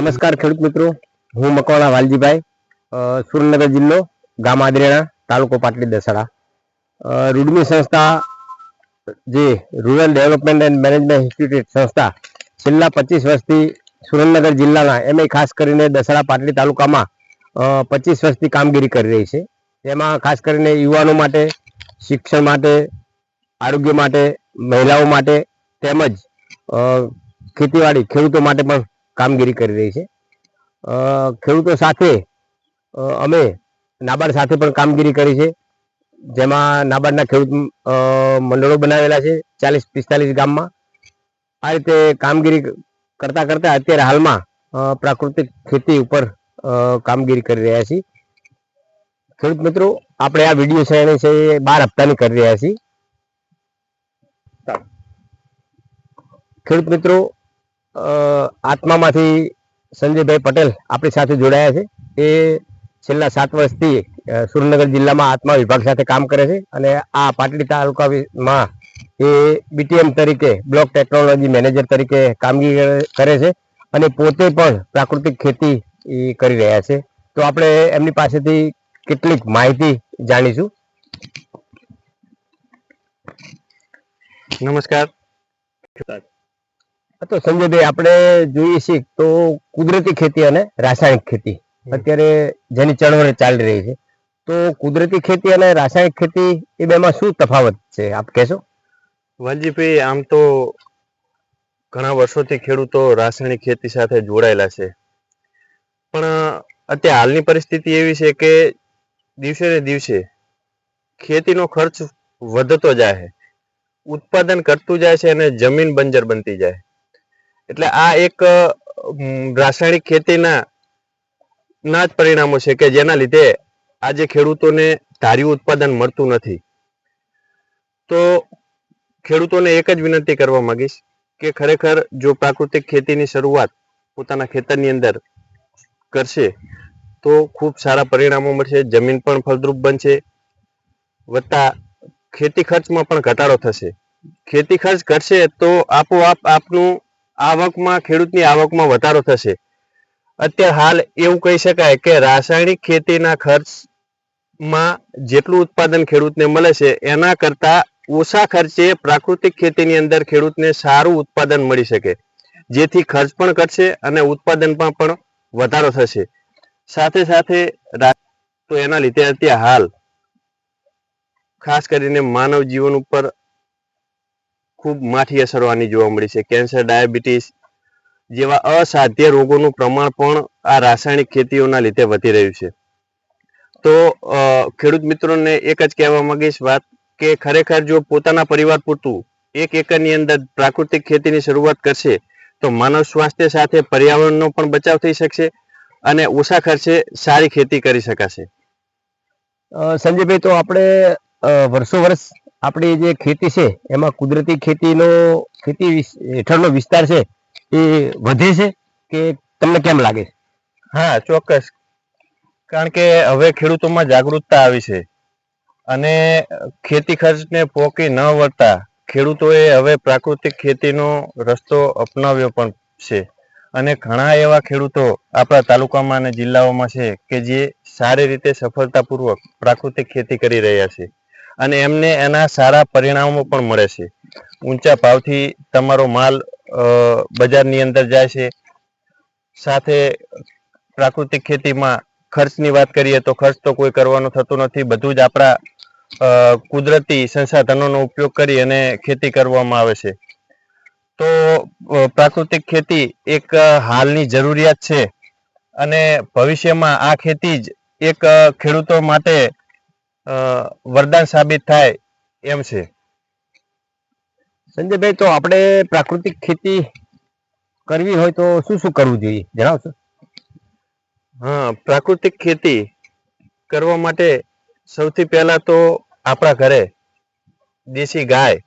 નમસ્કાર ખેડૂત મિત્રો. હું મકવાણા વાલજીભાઈ સુરેન્દ્રનગર જિલ્લો, ગામ આદરેણા, તાલુકો પાટડી દસાડા. રૂડમી સંસ્થા જે rural development and management institute સંસ્થા છેલ્લા પચીસ વર્ષથી સુરેન્દ્રનગર જિલ્લાના એમએ ખાસ કરીને દસાડા પાટડી તાલુકામાં પચીસ વર્ષથી કામગીરી કરી રહી છે. તેમાં ખાસ કરીને યુવાનો માટે, શિક્ષણ માટે, આરોગ્ય માટે, મહિલાઓ માટે તેમજ ખેતીવાડી ખેડૂતો માટે પણ કામગીરી કરી રહી છે. ખેડૂતો સાથે અમે નાબાર્ડ સાથે પણ કામગીરી કરી છે. જેમાં નાબાર્ડના ખેડૂત મંડળો બનાવેલા છે, ચાલીસ પિસ્તાલીસ ગામમાં. આ રીતે કામગીરી કરતા કરતા અત્યારે હાલમાં પ્રાકૃતિક ખેતી ઉપર કામગીરી કરી રહ્યા છીએ. ખેડૂત મિત્રો, આપણે આ વીડિયો એને છે એ બાર હપ્તાની કરી રહ્યા છીએ. ખેડૂત મિત્રો આત્મામાંથી સંજયભાઈ પટેલ આપણી સાથે જોડાયા છે. એ છેલ્લા સાત વર્ષથી સુરેન્દ્રનગર જિલ્લામાં આત્મા વિભાગ સાથે કામ કરે છે અને આ પાટડી તાલુકામાં એ બીટીએમ તરીકે, બ્લોક ટેકનોલોજી મેનેજર તરીકે કામગીરી કરે છે અને પોતે પણ પ્રાકૃતિક ખેતી કરી રહ્યા છે. તો આપણે એમની પાસેથી કેટલીક માહિતી જાણીશું. નમસ્કાર. તો સંજયભાઈ આપણે જોઈએ છીએ તો કુદરતી ખેતી અને રાસાયણિક ખેતી. અત્યારે જેની ચળવળ ચાલી રહી છે તો કુદરતી ખેતી અને રાસાયણિક ખેતી એ બેમાં શું તફાવત છે? આપ કહેશો? વાલજીભાઈ આમ તો ઘણા વર્ષોથી ખેડૂતો રાસાયણિક ખેતી સાથે જોડાયેલા છે. પણ અત્યારે હાલની પરિસ્થિતિ એવી છે કે દિવસે ને દિવસે ખેતીનો ખર્ચ વધતો જાય છે. ઉત્પાદન કરતું જાય છે અને જમીન બંજર બનતી જાય. એટલે આ એક રાસાયણિક ખેતીના, ના જ પરિણામો છે કે જેના લીધે આજે ખેડૂતોને ધાર્યું ઉત્પાદન મળતું નથી. તો ખેડૂતોને એક જ વિનંતી કરવા માંગીશ કે ખરેખર જો પ્રાકૃતિક ખેતીની શરૂઆત પોતાના ખેતરની અંદર કરશે, તો ખૂબ સારા પરિણામો મળશે, જમીન પણ ફળદ્રુપ બનશે, વત્તા ખેતી ખર્ચમાં પણ ઘટાડો થશે. ખેતી ખર્ચ ઘટશે તો આપોઆપ આપનું આવકમાં, ખેડૂતની આવકમાં વધારો થશે. અત્યારે હાલ એવું કહી શકાય કે રાસાયણિક ખેતીના ખર્ચમાં જેટલું ઉત્પાદન ખેડૂતને મળે છે, એના કરતા ઓછા ખર્ચે પ્રાકૃતિક ખેતીની અંદર ખેડૂતને સારું ઉત્પાદન મળી શકે. જેથી ખર્ચ પણ ઘટશે અને ઉત્પાદનમાં પણ વધારો થશે. સાથે સાથે તો એના લીધે અત્યારે હાલ, ખાસ કરીને માનવ જીવન ઉપર ખૂબ માઠી અસરવાની જોવા મળી છે. કેન્સર, ડાયાબિટીસ જેવા અસાધ્ય રોગોનું પ્રમાણ પણ આ રાસાયણિક ખેતીઓના લીધે વધી રહ્યું છે. તો ખેડૂત મિત્રોને એક જ કહેવા માંગીશ વાત કે ખરેખર જો પોતાના પરિવાર પૂરતું એક એકરની અંદર પ્રાકૃતિક ખેતીની શરૂઆત કરશે, તો માનવ સ્વાસ્થ્ય સાથે પર્યાવરણનો પણ બચાવ થઈ શકશે અને ઓછા ખર્ચે સારી ખેતી કરી શકાશે. સંજયભાઈ, તો આપણે વર્ષો વર્ષ આપણી જે ખેતી છે, એમાં કુદરતી ખેતીનો, ખેતી હેઠળનો વિસ્તાર છે, એ વધે છે કે તમને કેમ લાગે? હા, ચોક્કસ. કારણ કે હવે ખેડૂતોમાં જાગૃતતા આવી છે અને ખેતી ખર્ચને પોકી ન વળતા ખેડૂતોએ હવે પ્રાકૃતિક ખેતીનો રસ્તો અપનાવ્યો પણ છે. અને ઘણા એવા ખેડૂતો આપણા તાલુકામાં અને જિલ્લાઓમાં છે કે જે સારી રીતે સફળતાપૂર્વક પ્રાકૃતિક ખેતી કરી રહ્યા છે. અને એમને એના સારા પરિણામો પણ મળે છે. ઊંચા ભાવથી તમારો માલ બજારની અંદર જાય છે. સાથે પ્રાકૃતિક ખેતીમાં ખર્ચની વાત કરીએ તો ખર્ચ તો કોઈ કરવાનો થતો નથી. બધું જ આપણા કુદરતી સંસાધનોનો ઉપયોગ કરી અને ખેતી કરવામાં આવે છે. તો પ્રાકૃતિક ખેતી એક હાલની જરૂરિયાત છે. અને ભવિષ્યમાં આ ખેતી જ એક ખેડૂતો માટે વરદાન સાબિત થાય એમ છે. સંજયભાઈ, તો આપણે પ્રાકૃતિક ખેતી કરવી હોય તો શું શું કરવું જોઈએ? જણાવશો? હા, પ્રાકૃતિક ખેતી કરવા માટે સૌથી પહેલા તો આપણા ઘરે દેશી ગાય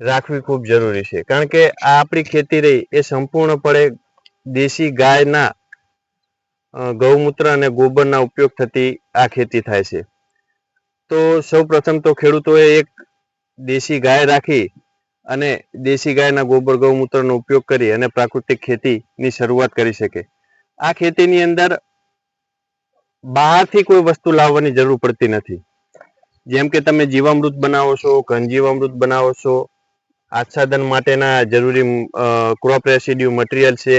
રાખવી ખૂબ જરૂરી છે. કારણ કે આ આપણી ખેતી રહી એ સંપૂર્ણપણે દેશી ગાયના ગૌમૂત્ર અને ગોબરના ઉપયોગ થતી આ ખેતી થાય છે. તો સૌ પ્રથમ તો ખેડૂતોએ એક દેશી ગાય રાખી અને દેશી ગાયના ગોબર ગૌમૂત્રનો ઉપયોગ કરી અને પ્રાકૃતિક ખેતીની શરૂઆત કરી શકે. આ ખેતીની અંદર બહારથી કોઈ વસ્તુ લાવવાની જરૂર પડતી નથી. જેમ કે તમે જીવામૃત બનાવો છો ઘનજીવામૃત બનાવો છો, આચ્છાદન માટેના જરૂરી ક્રોપ રેસિડ્યુ મટીરિયલ છે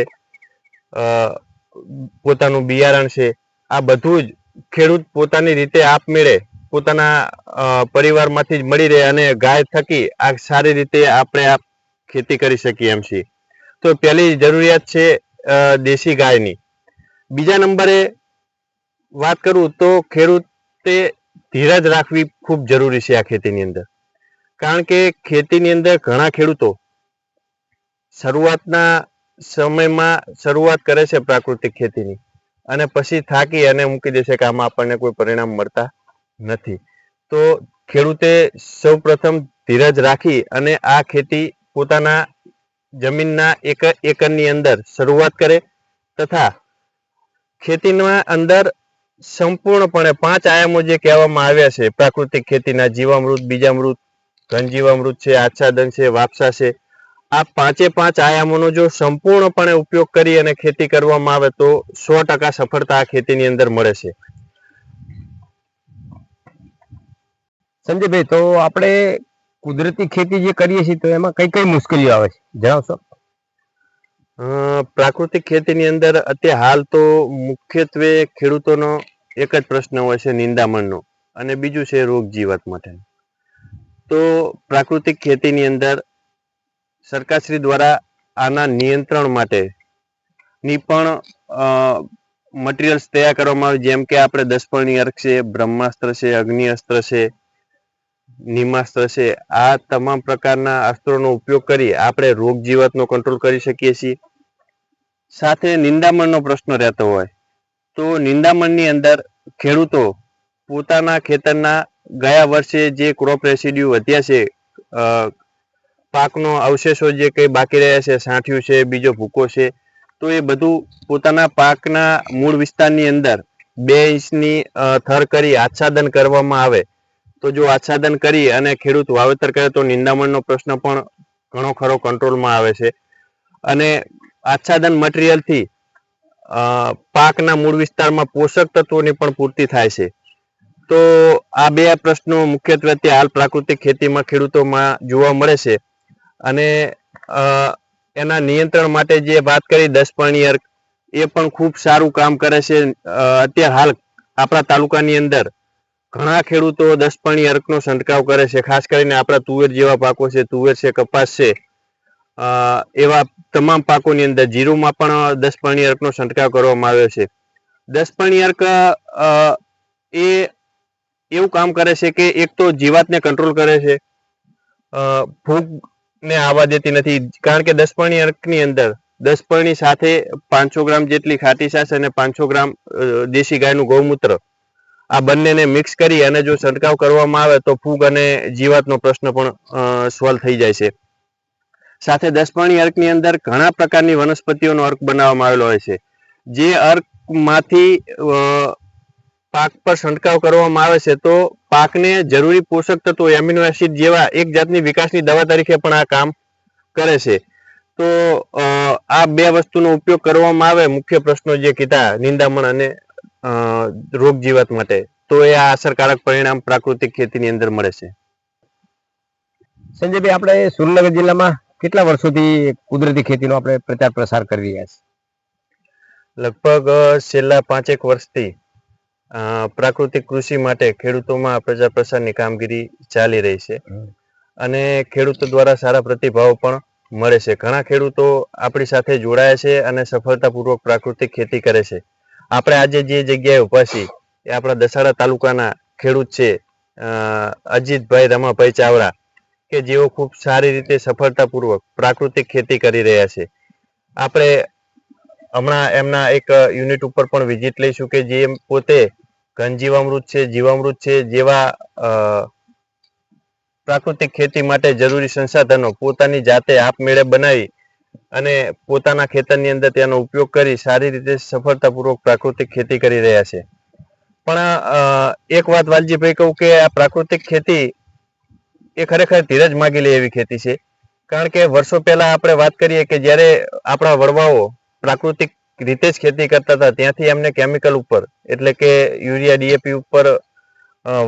પોતાનું બિયારણ છે, આ બધું જ ખેડૂત પોતાની રીતે આપમેળે પોતાના પરિવારમાંથી જ મળી રહે અને ગાય થકી આ સારી રીતે આપણે આ ખેતી કરી શકીએ એમ છીએ. તો પહેલી જરૂરિયાત છે દેશી ગાયની. બીજા નંબરે વાત કરું તો ખેડૂતે ધીરજ રાખવી ખૂબ જરૂરી છે આ ખેતીની અંદર. કારણ કે ખેતીની અંદર ઘણા ખેડૂતો શરૂઆતના સમયમાં શરૂઆત કરે છે પ્રાકૃતિક ખેતીની. અને પછી થાકી અને મૂકી દેશે કે આમાં આપણને કોઈ પરિણામ મળતા નથી. તો ખેડૂતે સૌ પ્રથમ ધીરજ રાખી અને આ ખેતી પોતાના જમીનના એક એકરની અંદર શરૂઆત કરે તથા ખેતીના અંદર સંપૂર્ણપણે પાંચ આયામો જે કહેવામાં આવ્યા છે, પ્રાકૃતિક ખેતીના જીવામૃત, બીજામૃત, ઘનજીવામૃત છે, આચ્છાદન છે, વાપસા છે, આ પાંચે પાંચ આયામોનો જો સંપૂર્ણપણે ઉપયોગ કરી અને ખેતી કરવામાં આવે તો સો ટકા સફળતા આ ખેતીની અંદર મળે છે. સંજયભાઈ, તો આપણે કુદરતી ખેતી જે કરીએ છીએ, તો એમાં કઈ કઈ મુશ્કેલીઓ આવે છે? જણાવશો. પ્રાકૃતિક ખેતીની અંદર અત્યારે હાલ તો મુખ્યત્વે ખેડૂતોનો એક જ પ્રશ્ન હોય છે, નિંદામણનો. અને બીજું છે રોગ જીવાત માટે તો પ્રાકૃતિક ખેતીની અંદર સરકારશ્રી દ્વારા આના નિયંત્રણ માટે ની પણ મટીરિયલ્સ તૈયાર કરવામાં આવે, જેમ કે આપણે દસપર્ણી અર્ક છે, બ્રહ્માસ્ત્ર છે અગ્નિ અસ્ત્ર છે નિમાસ્ત્ર છે આ તમામ પ્રકારના અસ્ત્રોનો ઉપયોગ કરી આપણે રોગ જીવાતનો કંટ્રોલ કરી શકીએ છીએ. સાથે નિંદામણનો પ્રશ્ન રહેતો હોય તો નિંદામણની અંદર ખેડૂતો પોતાના ખેતરના ગયા વર્ષે જે ક્રોપ રેસિડ્યુ વધ્યા છે પાકનો અવશેષો જે કંઈ બાકી રહ્યા છે, સાંઠિયું છે, બીજો ભૂકો છે, તો એ બધું પોતાના પાકના મૂળ વિસ્તારની અંદર બે ઇંચની થર કરી આચ્છાદન કરવામાં આવે. તો જો આચ્છાદન કરી અને ખેડૂત વાવેતર કરે તો નિંદામણનો પ્રશ્ન પણ ઘણો ખરો કંટ્રોલમાં આવે છે. અને આચ્છાદન મટીરિયલથી પાકના મૂળ વિસ્તારમાં પોષક તત્વોની પણ પૂર્તિ થાય છે. તો આ બે પ્રશ્નો મુખ્યત્વે તે હાલ પ્રાકૃતિક ખેતીમાં ખેડૂતોમાં જોવા મળે છે. અને એના નિયંત્રણ માટે જે વાત કરી દસ પાણીયર એ પણ ખૂબ સારું કામ કરે છે. અત્યારે હાલ આપણા તાલુકાની અંદર ઘણા ખેડૂતો દસપાણી અર્કનો છંટકાવ કરે છે. ખાસ કરીને આપણા તુવેર જેવા પાકો છે. તુવેર છે, કપાસ છે. એવા તમામ પાકોની અંદર જીરુમાં પણ દસપાણી અર્કનો છંટકાવ કરવામાં આવ્યો છે. દસપાણી અર્ક એ એવું કામ કરે છે કે એક તો જીવાતને કંટ્રોલ કરે છે. ભૂખને આવવા દેતી નથી. કારણ કે દસપર્ણી અર્કની અંદર દસપર્ણી સાથે પાંચસો ગ્રામ જેટલી ખાટી છાશ અને પાંચસો ગ્રામ દેશી ગાયનું ગૌમૂત્ર આ બંનેને મિક્સ કરી અને જો છંટકાવ કરવામાં આવે તો ફૂગ અને જીવાતનો પ્રશ્ન પણ સોલ્વ થઈ જાય છે. સાથે દસપાણી અર્કની અંદર ઘણા પ્રકારની વનસ્પતિઓનો અર્ક બનાવવામાં આવેલો હોય છે. જે અર્કમાંથી પાક પર છંટકાવ કરવામાં આવે છે તો પાકને જરૂરી પોષક તત્વો એમિનો એસિડ જેવા એક જાતની વિકાસની દવા તરીકે પણ આ કામ કરે છે. તો આ બે વસ્તુનો ઉપયોગ કરવામાં આવે. મુખ્ય પ્રશ્નો જે કીધા, નિંદામણ અને રોગ જીવાત માટે તો એ આ અસરકારક પરિણામ પ્રાકૃતિક ખેતીની અંદર મળે છે. સંજયભાઈ આપણે સુરેન્દ્રનગર જિલ્લામાં કેટલા વર્ષોથી કુદરતી ખેતીનો આપણે પ્રચાર પ્રસાર કરી રહ્યા છીએ? લગભગ છેલ્લા પાંચેક વર્ષથી પ્રાકૃતિક કૃષિ માટે ખેડૂતોમાં પ્રચાર પ્રસારની કામગીરી ચાલી રહી છે. અને ખેડૂતો દ્વારા સારા પ્રતિભાવ પણ મળે છે. ઘણા ખેડૂતો આપણી સાથે જોડાયા છે અને સફળતાપૂર્વક પ્રાકૃતિક ખેતી કરે છે. આપણે આજે જે જગ્યાએ ઊભા છીએ, એ આપણા દસાડા તાલુકાના ખેડૂત છે અજીતભાઈ રમાભાઈ ચાવડા, કે જેઓ ખૂબ સારી રીતે સફળતાપૂર્વક પ્રાકૃતિક ખેતી કરી રહ્યા છે. આપણે હમણાં એમના એક યુનિટ ઉપર પણ વિઝિટ લઈશું કે જે પોતે ઘનજીવામૃત છે, જીવામૃત છે, જેવા પ્રાકૃતિક ખેતી માટે જરૂરી સંસાધનો પોતાની જાતે આપમેળે બનાવી અને પોતાના ખેતરની અંદર તેનો ઉપયોગ કરી સારી રીતે સફળતાપૂર્વક પ્રાકૃતિક ખેતી કરી રહ્યા છે. પણ એક વાત વાલજીભાઈ કહું કે આ પ્રાકૃતિક ખેતી એ ખરેખર ધીરજ માગી લે એવી ખેતી છે. કારણ કે વર્ષો પહેલા આપણે વાત કરીએ કે જ્યારે આપણા વડવાઓ પ્રાકૃતિક રીતે જ ખેતી કરતા હતા, ત્યાંથી એમને કેમિકલ ઉપર, એટલે કે યુરિયા, ડીએપી ઉપર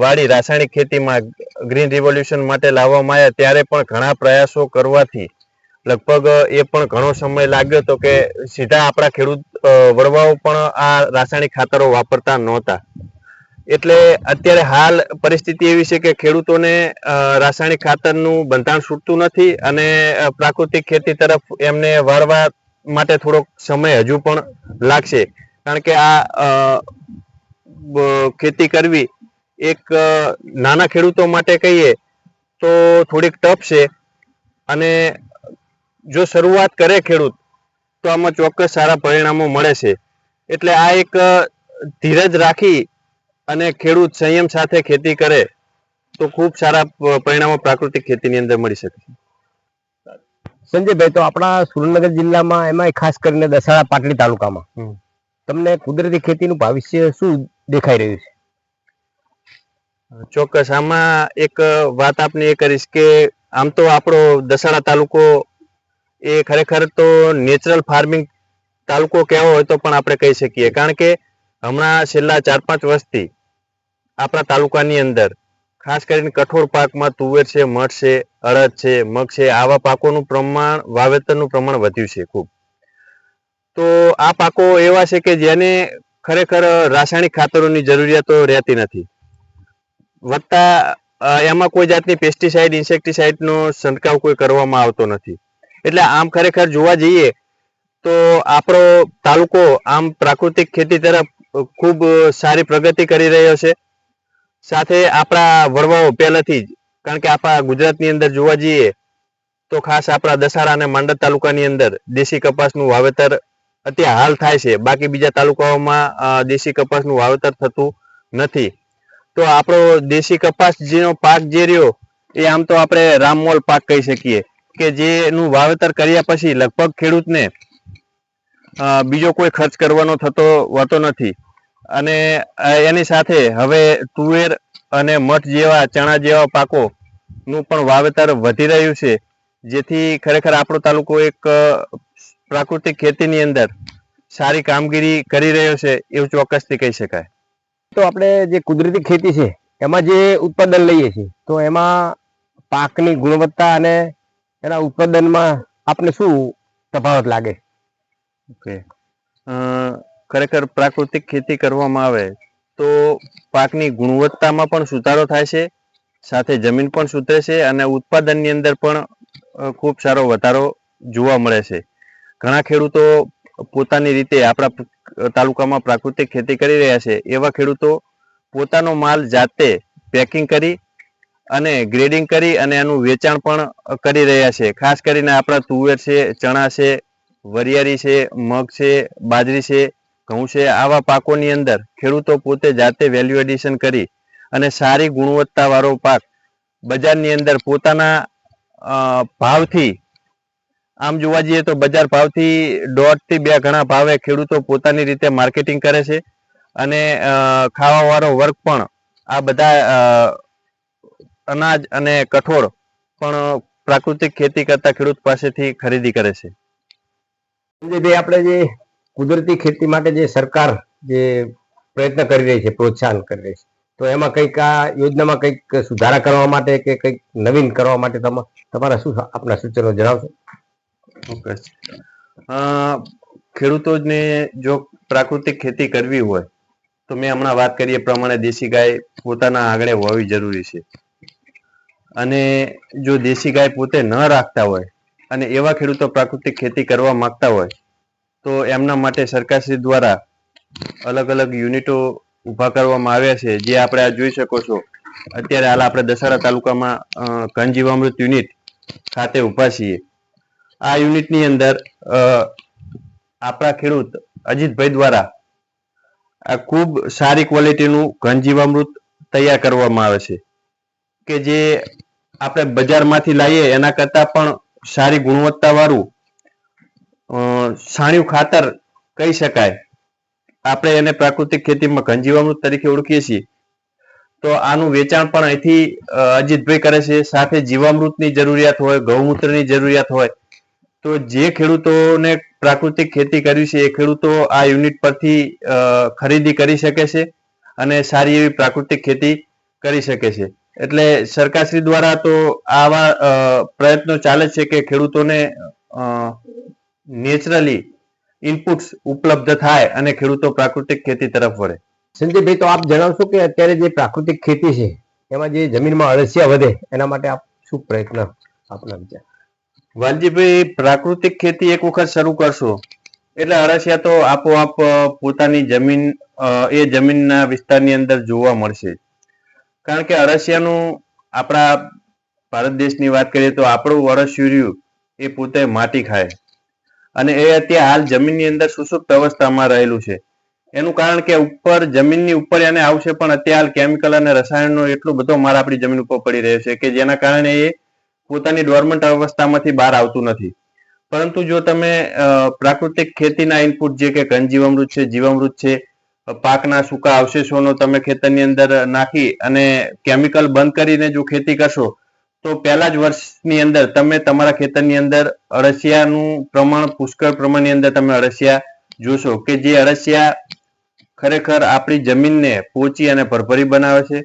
વાળી રાસાયણિક ખેતીમાં ગ્રીન રિવોલ્યુશન માટે લાવવામાં આવ્યા, ત્યારે પણ ઘણા પ્રયાસો કરવાથી લગભગ એ પણ ઘણો સમય લાગ્યો હતો કે સીધા આપણા ખેડૂત વડવાઓ પણ આ રાસાયણિક ખાતરો વાપરતા નહોતા. એટલે અત્યારે હાલ પરિસ્થિતિ એવી છે કે ખેડૂતોને રાસાયણિક ખાતરનું બંધાણ છૂટતું નથી અને પ્રાકૃતિક ખેતી તરફ એમને વાળવા માટે થોડોક સમય હજુ પણ લાગશે. કારણ કે આ ખેતી કરવી એક નાના ખેડૂતો માટે કહીએ તો થોડીક ટફ છે અને જો શરૂઆત કરે ખેડૂત તો આમાં ચોક્કસ સારા પરિણામો મળે છે. એટલે આ એક ધીરજ રાખી અને ખેડૂત સંયમ સાથે ખેતી કરે તો ખૂબ સારા પરિણામો પ્રાકૃતિક ખેતીની અંદર મળી શકે સંજયભાઈ તો આપણા સુરેન્દ્રનગર જિલ્લામાં એમાં ખાસ કરીને દસાડા પાટડી તાલુકામાં તમને કુદરતી ખેતીનું ભવિષ્ય શું દેખાઈ રહ્યું છે? ચોક્કસ આમાં એક વાત આપને એ કરીશ કે આમ તો આપણો દસાડા તાલુકો એ ખરેખર તો નેચરલ ફાર્મિંગ તાલુકો કહેવો હોય તો પણ આપણે કહી શકીએ. કારણ કે હમણાં છેલ્લા ચાર પાંચ વર્ષથી આપણા તાલુકાની અંદર ખાસ કરીને કઠોળ પાકમાં તુવેર છે, મઠ છે, અડદ છે, મગ છે, આવા પાકોનું પ્રમાણ, વાવેતરનું પ્રમાણ વધ્યું છે ખૂબ. તો આ પાકો એવા છે કે જેને ખરેખર રાસાયણિક ખાતરોની જરૂરિયાતો રહેતી નથી. વત્તા એમાં કોઈ જાતની પેસ્ટિસાઇડ ઇન્સેક્ટિસાઇડનો છંટકાવ કોઈ કરવામાં આવતો નથી. એટલે આમ ખરેખર જોવા જઈએ તો આપણો તાલુકો આમ પ્રાકૃતિક ખેતી તરફ ખૂબ સારી પ્રગતિ કરી રહ્યો છે. સાથે આપણા વડવાઓ પહેલાથી જ, કારણ કે આપણા ગુજરાતની અંદર જોવા જઈએ તો ખાસ આપણા દસારા અને માંડદ તાલુકાની અંદર દેશી કપાસનું વાવેતર અત્યારે હાલ થાય છે. બાકી બીજા તાલુકાઓમાં દેશી કપાસનું વાવેતર થતું નથી. તો આપણો દેશી કપાસ જેનો પાક જે રહ્યો એ આમ તો આપણે રામમોલ પાક કહી શકીએ. કે જેનું વાવેતર કર્યા પછી લગભગ ખેડૂતને બીજો કોઈ ખર્ચ કરવાનો થતો હોતો નથી. અને એની સાથે હવે તુવેર અને મઠ જેવા ચણા જેવા પાકો નું પણ વાવેતર વધી રહ્યું છે. જેથી ખરેખર આપણો તાલુકો એક પ્રાકૃતિક ખેતીની અંદર સારી કામગીરી કરી રહ્યો છે એવું ચોક્કસથી કહી શકાય. તો આપણે જે કુદરતી ખેતી છે, એમાં જે ઉત્પાદન લઈએ છીએ, તો એમાં પાકની ગુણવત્તા અને એના ઉત્પાદનમાં આપને શું તફાવત લાગે? ઓકે. ખરેખર પ્રાકૃતિક ખેતી કરવામાં આવે તો પાકની ગુણવત્તામાં પણ સુધારો થાય છે, સાથે જમીન પણ સુધરે છે અને ઉત્પાદનની અંદર પણ ખૂબ સારો વધારો જોવા મળે છે. ઘણા ખેડૂતો પોતાની રીતે આપણા તાલુકામાં પ્રાકૃતિક ખેતી કરી રહ્યા છે, એવા ખેડૂતો પોતાનો માલ જાતે પેકિંગ કરી અને ગ્રેડિંગ કરી અને એનું વેચાણ પણ કરી રહ્યા છે. ખાસ કરીને આપણા તુવેર છે, ચણા છે, વરિયાળી છે, મગ છે, બાજરી છે, ઘઉં છે, આવા પાકોની અંદર ખેડૂતો પોતે જાતે વેલ્યુ એડિશન કરી અને સારી ગુણવત્તાવાળો પાક બજારની અંદર પોતાના ભાવથી, આમ જોવા જઈએ તો બજાર ભાવથી દોઢથી બે ઘણા ભાવે ખેડૂતો પોતાની રીતે માર્કેટિંગ કરે છે અને ખાવાવાળો વર્ગ પણ આ બધા અનાજ અને કઠોળ પણ પ્રાકૃતિક ખેતી કરતા ખેડૂત પાસેથી ખરીદી કરે છે. સંજયભાઈ આપણે જે કુદરતી ખેતી માટે જે સરકાર જે પ્રયત્ન કરી રહી છે પ્રોત્સાહન કરી રહી છે તો એમાં કંઈક આ યોજનામાં કંઈક સુધારા કરવા માટે કે કંઈક નવીન કરવા માટે તમા- તમારા શું આપના સૂચનો જણાવશો? ખેડૂતોને જો પ્રાકૃતિક ખેતી કરવી હોય તો મેં હમણાં વાત કરી એ પ્રમાણે દેશી ગાય પોતાના આંગણે હોવી જરૂરી છે. અને જો દેશી ગાય પોતે ન રાખતા હોય અને એવા ખેડૂતો પ્રાકૃતિક ખેતી કરવા માંગતા હોય, તો એમના માટે સરકારશ્રી દ્વારા અલગ અલગ યુનિટો ઊભા કરવામાં આવ્યા છે. જે આપણે આ જોઈ શકો છો. અત્યારે હાલ આપણે દશહરા તાલુકામાં કંજીવામૃત યુનિટ ખાતે ઊભા છીએ. આ યુનિટની અંદર આપણા ખેડૂત અજીતભાઈ દ્વારા આ ખૂબ સારી ક્વોલિટીનું ઘન તૈયાર કરવામાં આવે છે. કે જે આપણે બજારમાંથી લાવીએ એના કરતાં પણ સારી ગુણવત્તાવાળું અ, છાણિયું ખાતર કહી શકાય. આપણે એને પ્રાકૃતિક ખેતીમાં ઘન જીવામૃત તરીકે ઓળખીએ છીએ. તો આનું વેચાણ પણ અહીંથી અજીતભાઈ કરે છે. સાથે જીવામૃતની જરૂરિયાત હોય ગૌમૂત્રની જરૂરિયાત હોય. તો જે ખેડૂતોને પ્રાકૃતિક ખેતી કરવી છે એ ખેડૂતો આ યુનિટ પરથી ખરીદી કરી શકે છે અને સારી એવી પ્રાકૃતિક ખેતી કરી શકે છે. એટલે સરકારશ્રી દ્વારા તો આવા પ્રયત્નો ચાલે છે કે ખેડૂતોને નેચરલી ઇનપુટ્સ ઉપલબ્ધ થાય અને ખેડૂતો પ્રાકૃતિક ખેતી તરફ વળે. સંજયભાઈ તો આપ જણાવશો કે અત્યારે જે પ્રાકૃતિક ખેતી છે એમાં જે જમીનમાં અળસિયા વધે એના માટે આપ શું પ્રયત્ન આપના વિચાર? વાલજીભાઈ પ્રાકૃતિક ખેતી એક વખત શરૂ કરશો. એટલે અળસિયા તો આપોઆપ પોતાની જમીન એ જમીનના વિસ્તારની અંદર જોવા મળશે. કારણ કે અરસિયાનું આપણા ભારત દેશની વાત કરીએ તો આપણું અળસિયું એ પોતે માટી ખાય. અને એ અત્યારે હાલ જમીનની અંદર સુસુપ્ત અવસ્થામાં રહેલું છે. એનું કારણ કે ઉપર જમીનની ઉપર એને આવશે પણ અત્યારે હાલ કેમિકલ અને રસાયણનો એટલો બધો માર આપણી જમીન ઉપર પડી રહ્યો છે કે જેના કારણે એ પોતાની ડોર્મન્ટ અવસ્થામાંથી બહાર આવતું નથી. પરંતુ જો તમે પ્રાકૃતિક ખેતીના ઇનપુટ જે કે ઘનજીવામૃત છે, જીવામૃત છે પાકના સૂકા અવશેષોનો તમે ખેતરની અંદર નાખી અને કેમિકલ બંધ કરીને જો ખેતી કરશો, તો પહેલા જ વર્ષની અંદર તમે તમારા ખેતરની અંદર અળસિયાનું પ્રમાણ, પુષ્કળ પ્રમાણની અંદર તમે અળસિયા જોશો કે જે અળસિયા ખરેખર આપણી જમીનને પોચી અને ભરભરી બનાવે છે.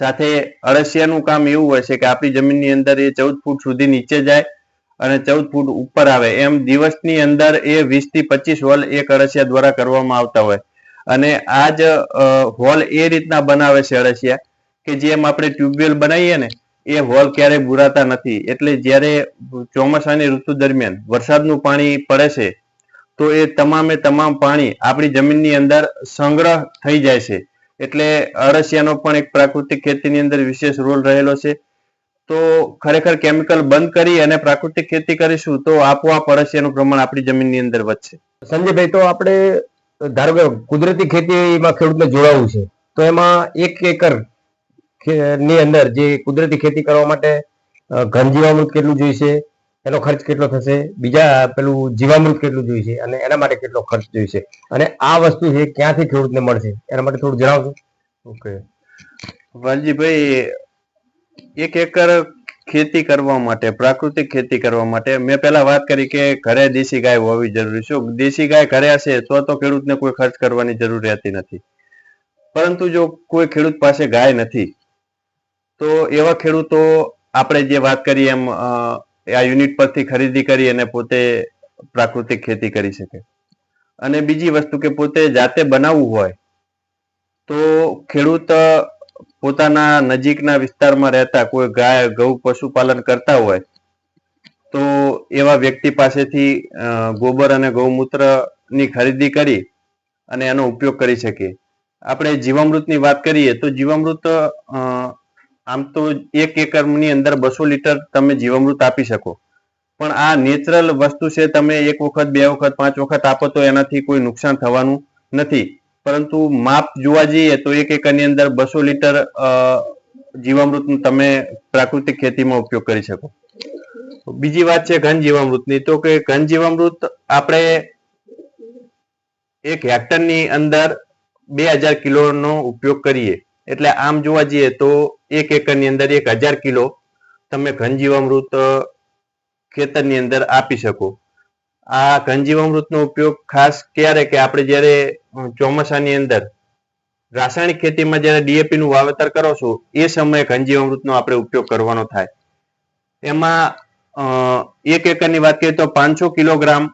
સાથે અળસિયાનું કામ એવું હોય છે કે આપણી જમીનની અંદર એ ચૌદ ફૂટ સુધી નીચે જાય અને ચૌદ ફૂટ ઉપર આવે. એમ દિવસની અંદર એ વીસથી પચીસ વલ એક અળસિયા દ્વારા કરવામાં આવતા હોય. અને આ જ હોલ એ રીતના બનાવે છે અળસિયા કે જેમ આપણે ટ્યુબવેલ બનાવીએ ને, એ હોલ ક્યારેય બુરાતા નથી. એટલે જ્યારે ચોમાસાની ઋતુ દરમિયાન વરસાદનું પાણી પડે છે, તો એ તમામે તમામ પાણી આપણી જમીનની અંદર સંગ્રહ થઈ જાય છે. એટલે અળસિયાનો પણ એક પ્રાકૃતિક ખેતીની અંદર વિશેષ રોલ રહેલો છે. તો ખરેખર કેમિકલ બંધ કરી અને પ્રાકૃતિક ખેતી કરીશું, તો આપોઆપ અળસિયાનું પ્રમાણ આપણી જમીનની અંદર વધશે. સંજયભાઈ, તો આપણે ધારો કે કુદરતી ખેતીમાં ખેડૂતને જોડાવવું છે, તો એમાં એક એકરની અંદર જે કુદરતી ખેતી કરવા માટે ઘન જીવામૃત કેટલું જોઈશે, એનો ખર્ચ કેટલો થશે, બીજા પેલું જીવામૃત કેટલું જોઈશે, અને એના માટે કેટલો ખર્ચ જોઈશે, અને આ વસ્તુ છે ક્યાંથી ખેડૂતને મળશે, એના માટે થોડું જણાવશો? ઓકે. વાલજીભાઈ, એક એકર ખેતી કરવા માટે, પ્રાકૃતિક ખેતી કરવા માટે. મેં પહેલા વાત કરી કે ઘરે દેશી ગાય હોવી જરૂરી છે. દેશી ગાય ઘરે હશે તો તો ખેડૂતને કોઈ ખર્ચ કરવાની જરૂર રહેતી નથી. પરંતુ જો કોઈ ખેડૂત પાસે ગાય નથી, તો એવા ખેડૂતો આપણે જે વાત કરી એમ આ યુનિટ પરથી ખરીદી કરી અને પોતે પ્રાકૃતિક ખેતી કરી શકે. અને બીજી વસ્તુ કે પોતે જાતે બનાવવું હોય, તો ખેડૂત પોતાના નજીકના વિસ્તારમાં રહેતા કોઈ ગાય, ગૌ પશુપાલન કરતા હોય, તો એવા વ્યક્તિ પાસેથી ગોબર અને ગૌમૂત્રની ખરીદી કરી અને એનો ઉપયોગ કરી શકીએ. આપણે જીવામૃતની વાત કરીએ તો જીવામૃત આમ તો એક એકરની અંદર બસો લીટર તમે જીવામૃત આપી શકો. પણ આ નેચરલ વસ્તુ છે, તમે એક વખત, બે વખત, પાંચ વખત આપો તો એનાથી કોઈ નુકસાન થવાનું નથી. પરંતુ માપ જોવા જઈએ તો એક એકરની અંદર બસો લીટર જીવામૃતનું તમે પ્રાકૃતિક ખેતીમાં ઉપયોગ કરી શકો. બીજી વાત છે ઘન જીવામૃતની. તો કે ઘન જીવામૃત આપણે એક હેક્ટરની અંદર બે હજાર કિલોનો ઉપયોગ કરીએ. એટલે આમ જોવા જઈએ તો એક એકરની અંદર એક હજાર કિલો તમે ઘન જીવામૃત ખેતરની અંદર આપી શકો. આ ઘન જીવામૃતનો ઉપયોગ ખાસ ક્યારે કે આપણે જ્યારે ચોમાસાની અંદર રાસાયણિક ખેતીમાં જ્યારે ડીએપી નું વાવેતર કરો છો એ સમયે ઘન જીવામૃતનો આપણે ઉપયોગ કરવાનો થાય. એમાં એક એકરની વાત કરીએ તો પાંચસો કિલોગ્રામ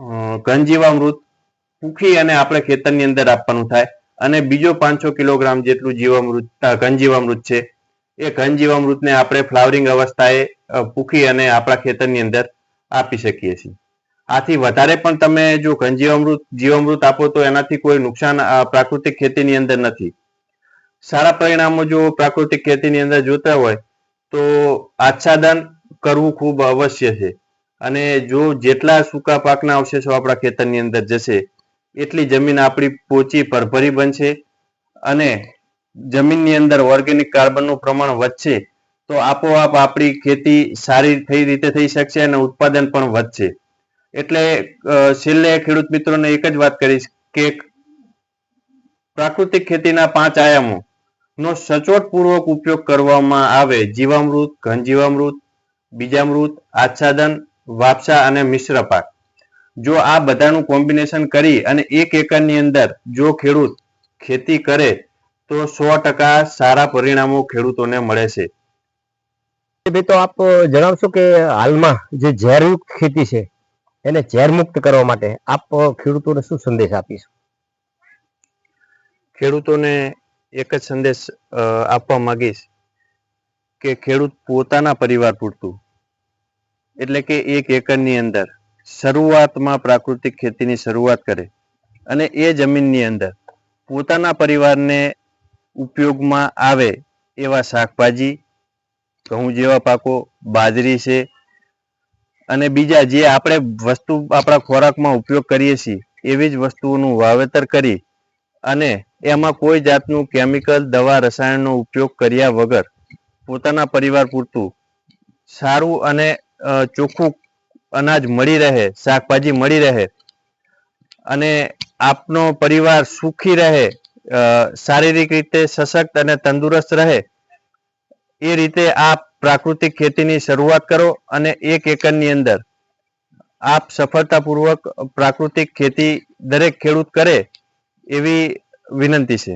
અ, પૂખી અને આપણે ખેતરની અંદર આપવાનું થાય અને બીજો પાંચસો કિલોગ્રામ જેટલું જીવામૃત અ, ઘન છે. એ ઘન જીવામૃતને આપણે ફ્લાવરિંગ અવસ્થાએ પૂખી અને આપણા ખેતરની અંદર આપી શકીએ છીએ. આથી વધારે પણ તમે જો ઘનજીવામૃત, જીવામૃત આપો તો એનાથી કોઈ નુકસાન પ્રાકૃતિક ખેતીની અંદર નથી. સારા પરિણામો જો પ્રાકૃતિક ખેતીની અંદર જોતા હોય, તો આચ્છાદન કરવું ખૂબ અવશ્ય છે. અને જો જેટલા સૂકા પાકના અવશેષો આપણા ખેતરની અંદર જશે, એટલી જમીન આપણી પોચી ભરભરી બનશે અને જમીનની અંદર ઓર્ગેનિક કાર્બનનું પ્રમાણ વધશે, તો આપોઆપ આપણી ખેતી સારી થઈ રીતે થઈ શકશે અને ઉત્પાદન પણ વધશે. એટલે છેલ્લે ખેડૂત મિત્રોને એક જ વાત કરીશ કે પ્રાકૃતિક ખેતીના પાંચ આયામો નો સચોટ પૂર્વક ઉપયોગ કરવામાં આવે. જીવામૃત ઘન જીવામૃત બીજામૃત, આચ્છાદન, વાપસા અને મિશ્ર પાક. જો આ બધાનું કોમ્બિનેશન કરી અને એક એકરની અંદર જો ખેડૂત ખેતી કરે, તો સો ટકા સારા પરિણામો ખેડૂતોને મળે છે. ભાઈ તો આપ જણાવશો કે હાલમાં જે ઝેરયુક્ત ખેતી છે એને ઝેર મુક્ત કરવા માટે આપ ખેડૂતોને શું સંદેશ આપીશું? ખેડૂતોને એક જ સંદેશ આપવા માંગીશ કે ખેડૂત પોતાના પરિવાર પૂરતું. એટલે કે એક એકરની અંદર શરૂઆતમાં પ્રાકૃતિક ખેતીની શરૂઆત કરે અને એ જમીનની અંદર પોતાના પરિવારને ઉપયોગમાં આવે એવા શાકભાજી, ઘઉં જેવા પાકો, બાજરી છે અને બીજા જે આપણે વસ્તુ આપણા ખોરાકમાં ઉપયોગ કરીએ છીએ, એવી જ વસ્તુઓનું વાવેતર કરી અને એમાં કોઈ જાતનું કેમિકલ દવા, રસાયણનો ઉપયોગ કર્યા વગર પોતાના પરિવાર પૂરતું સારું અને ચોખ્ખું અનાજ મળી રહે, શાકભાજી મળી રહે અને આપનો પરિવાર સુખી રહે શારીરિક રીતે સશક્ત અને તંદુરસ્ત રહે, એ રીતે આપ પ્રાકૃતિક ખેતીની શરૂઆત કરો અને એક એકરની અંદર. આપ સફળતાપૂર્વક પ્રાકૃતિક ખેતી દરેક ખેડૂત કરે એવી વિનંતી છે.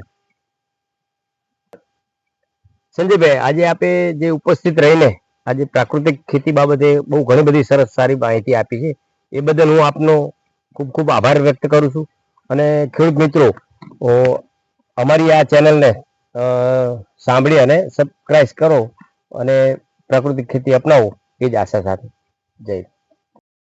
સંજયભાઈ, આજે આપે જે ઉપસ્થિત રહીને આજે પ્રાકૃતિક ખેતી બાબતે બહુ ઘણી બધી સરસ સારી માહિતી આપી છે. એ બદલ હું આપનો ખૂબ ખૂબ આભાર વ્યક્ત કરું છું. અને ખેડૂત મિત્રો અમારી આ ચેનલને સાંભળી અને સબસ્ક્રાઈબ કરો. અને પ્રાકૃતિક ખેતી અપનાવો એ જ આશા સાથે. જય